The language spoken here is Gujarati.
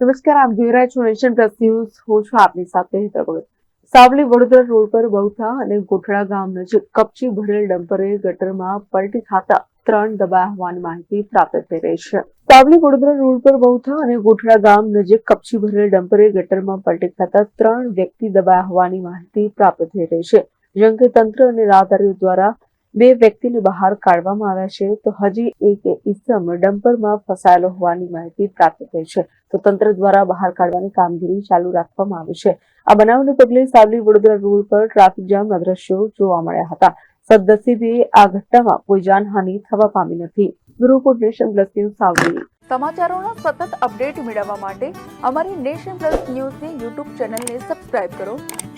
નમસ્કાર, આપ જોઈ રહ્યા છો નેશન પ્લસ ન્યૂઝ. હું છું આપની સાથે હેતલ સાવલી વડોદરા રોડ પર બહુથા અને ગોઠડા ગામ નજીક કપચી ભરેલ ડમ્પરે ગટરમાં પલટી ખાતા ત્રણ દબાયા હોવાની માહિતી પ્રાપ્ત થઈ રહી છે. સાવલી વડોદરા રોડ પર બહુથા અને ગોઠડા ગામ નજીક કપચી ભરેલ ડમ્પરે ગટરમાં પલટી ખાતા ત્રણ વ્યક્તિ દબાયા હોવાની માહિતી પ્રાપ્ત થઈ રહી છે. જેમ કે તંત્ર અને રાહદારીઓ દ્વારા બે વ્યક્તિને બહાર કાઢવામાં આવ્યા છે, તો હજી એક ઇસમ ડમ્પરમાં ફસાયેલો હોવાની માહિતી પ્રાપ્ત થઈ છે. તો તંત્ર દ્વારા બહાર કાઢવાની કામગીરી ચાલુ રાખવામાં આવી છે. આ બનાવને પગલે સાવલી વડોદરા રોડ પર ટ્રાફિક જામના દ્રશ્યો જોવા મળ્યા હતા. સદનસીબે આ ઘટનામાં કોઈ જાનહાનિ થવા પામી નથી. Bureau Nation Plus News Savli. સમાચારોનો સતત અપડેટ મેળવવા માટે અમારી નેશન પ્લસ ન્યૂઝની યુટ્યુબ ચેનલને સબસ્ક્રાઇબ કરો.